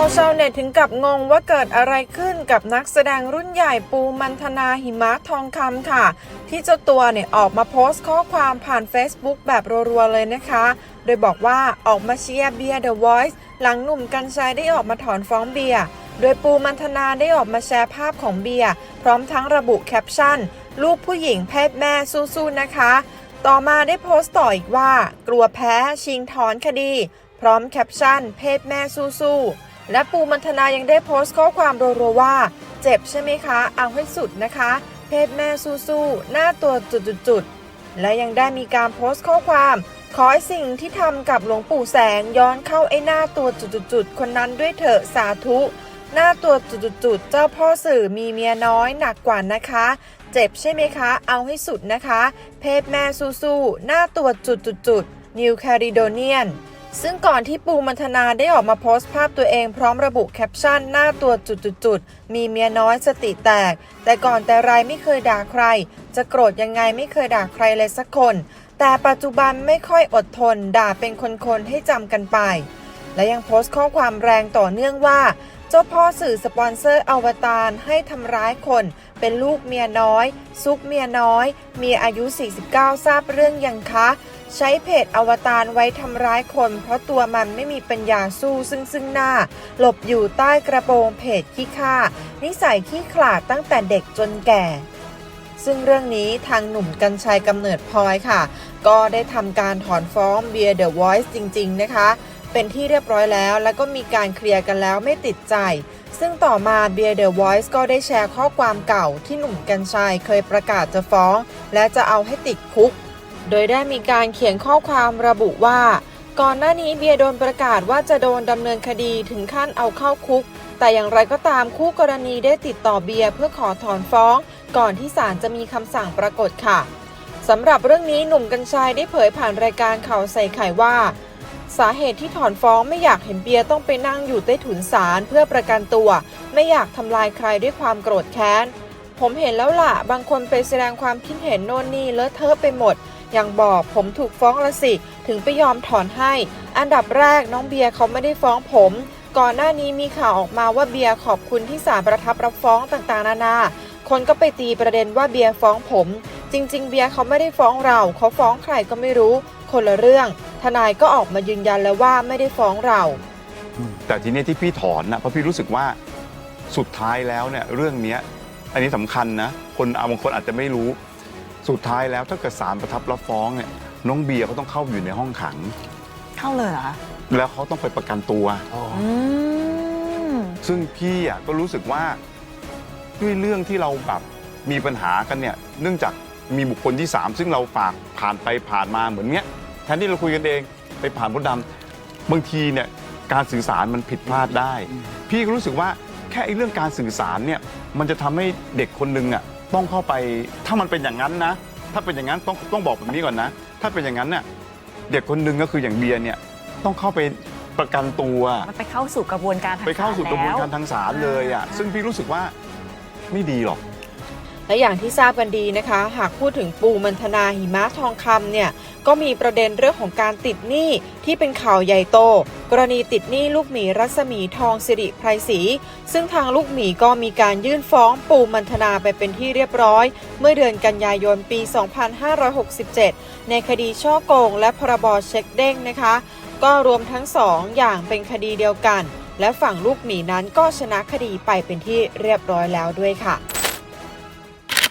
เน็ตถึงกับงงว่าเกิดอะไรขึ้นกับนักแสดงรุ่นใหญ่ปูมันธนาหิมะทองคำค่ะ ที่เจ้าตัวเนี่ยออกมาโพสต์ข้อความผ่าน Facebook แบบรัวๆเลยนะคะ โดยบอกว่าออกมาเชียร์เบียร์เดอะวอยซ์หลังหนุ่มกัญชัยได้ออกมาถอนฟ้องเบียร์โดยปูมันธนาได้ออกมาแชร์ภาพของเบียร์พร้อมทั้งระบุแคปชั่น ลูกผู้หญิงเพศแม่สู้ๆนะคะ ต่อมาได้โพสต์ต่ออีกว่า กลัวแพ้ชิงถอนคดี พร้อมแคปชั่น เพศแม่สู้ๆ และปูมันธนายังได้โพสต์ข้อความรัวๆว่า เจ็บใช่ไหมคะ เอาให้สุดนะคะ เพศแม่สู้ๆหน้าตัวจุดๆและยังได้มีการโพสต์ข้อความ ขอให้สิ่งที่ทำกับหลวงปู่แสงย้อนเข้าไอ้หน้าตัวจุดๆคนนั้นด้วยเถอะสาธุ หน้าตัวจุดๆเจ้าพ่อสื่อมีเมียน้อยหนักกว่านะคะ เจ็บใช่ไหมคะ เอาให้สุดนะคะ เพศแม่สู้ๆหน้าตัวจุดๆๆนิวแคริโดเนียน ซึ่งก่อนที่ปูมันธนาได้ออกมาโพสต์ภาพตัวเองพร้อมระบุแคปชั่นหน้าตัวจุดๆ มีเมียน้อยสติแตก แต่ก่อนแต่ไรไม่เคยด่าใคร จะโกรธยังไงไม่เคยด่าใครเลยสักคน แต่ปัจจุบันไม่ค่อยอดทน ด่าเป็นคนๆ ให้จำกันไป และยังโพสต์ข้อความแรงต่อเนื่องว่า เจ้าพ่อสื่อสปอนเซอร์อวตารให้ทำร้ายคน เป็นลูกเมียน้อย ซุกเมียน้อยมีอายุ 49 ทราบเรื่องยังคะ ใช้เพจอวตารไว้ทำร้ายคน เพราะตัวมันไม่มีปัญญาสู้ซึ่งซึ่งหน้า หลบอยู่ใต้กระโปรงเพจขี้ข้านิสัยขี้ขลาดตั้งแต่เด็กจนแก่ซึ่งเรื่องนี้ทางหนุ่มกัญชัยกำเนิดพลอยค่ะ ก็ได้ทำการถอนฟ้องเบียร์เดอะวอยซ์จริง ๆ นะคะ เป็นที่เรียบร้อยแล้ว แล้วก็มีการเคลียร์กันแล้วไม่ติดใจ ซึ่งต่อมาเบียร์เดอะวอยซ์ก็ได้แชร์ข้อความเก่าที่หนุ่มกัญชัยเคยประกาศจะฟ้อง และจะเอาให้ติดคุก โดยได้มีการเขียนข้อความระบุว่า ก่อนหน้านี้เบียร์โดนประกาศว่าจะโดนดำเนินคดีถึงขั้นเอาเข้าคุก แต่อย่างไรก็ตามคู่กรณีได้ติดต่อเบียร์เพื่อขอถอนฟ้อง ก่อนที่ศาลจะมีคำสั่งปรากฏค่ะสำหรับเรื่องนี้หนุ่มกัญชัยได้เผยผ่านรายการข่าวใส่ไข่ว่า สาเหตุที่ถอนฟ้องไม่อยากเห็นเบียร์ต้องไปนั่งอยู่ใต้ถุนศาลเพื่อประกันตัว ไม่อยากทำลายใครด้วยความโกรธแค้น ผมเห็นแล้วล่ะ บางคนไปแสดงความคิดเห็นโน่นนี่เลอะเทอะไปหมด ย่างบอกผมถูกฟ้องละสิ ถึงไปยอมถอนให้ อันดับแรกน้องเบียร์เขาไม่ได้ฟ้องผม ก่อนหน้านี้มีข่าวออกมาว่าเบียร์ขอบคุณที่ศาลประทับรับฟ้องต่างๆ นานา คนก็ไปตีประเด็นว่าเบียร์ฟ้องผม จริง ๆ เบียร์เขาไม่ได้ฟ้องเราเขาฟ้องใครก็ไม่รู้ คนละเรื่อง ทนายก็ออกมายืนยันแล้วว่าไม่ได้ฟ้องเรา แต่ทีนี้ที่พี่ถอนนะเพราะพี่รู้สึกว่าสุดท้ายแล้วเนี่ยเรื่องเนี้ยอันนี้สำคัญนะ คนเอาบางคนอาจจะไม่รู้ สุดท้ายแล้วถ้าเกิดศาลประทับรับฟ้องเนี่ยน้องเบียร์เขาต้องเข้าอยู่ในห้องขัง เข้าเลยเหรอคะแล้วเขาต้องไปประกันตัว อืมซึ่งพี่อะก็รู้สึกว่าด้วยเรื่องที่เราแบบมีปัญหากันเนี่ย เนื่องจากมีบุคคลที่สามซึ่งเราฝากผ่านไปผ่านมาเหมือนเนี้ยแทนที่เราคุยกันเองไปผ่านมดดำบางทีเนี่ยการสื่อสารมันผิดพลาดได้ พี่ก็รู้สึกว่าแค่ไอ้เรื่องการสื่อสารเนี่ยมันจะทำให้เด็กคนหนึ่งอะ ต้องเข้าไปถ้ามันเป็นอย่างนั้นนะ ถ้าเป็นอย่างนั้นต้องต้องบอกแบบนี้ก่อนนะ ถ้าเป็นอย่างนั้นเนี่ยเด็กคนหนึ่งก็คืออย่างเบียร์เนี่ยต้องเข้าไปประกันตัว มันไปเข้าสู่กระบวนการทางไปเข้าสู่กระบวนการศลแล้ทางศาลเลยอะอ่าซึ่งพี่รู้สึกว่าไม่ดีหรอก และอย่างที่ทราบกันดีนะคะ หากพูดถึงปูมันธนาหิมะทองคำเนี่ยก็มีประเด็นเรื่องของการติดหนี้ที่เป็นข่าวใหญ่โต กรณีติดหนี้ลูกหมีรัศมีทองสิริไพรศรีซึ่งทางลูกหมีก็มีการยื่นฟ้องปูมันธนาไปเป็นที่เรียบร้อย เมื่อเดือนกันยายนปี 2567 ในคดีช่อโกง และพรบเช็คเด้งนะคะ ก็รวมทั้งสองอย่างเป็นคดีเดียวกัน และฝั่งลูกหมีนั้นก็ชนะคดีไปเป็นที่เรียบร้อยแล้วด้วยค่ะ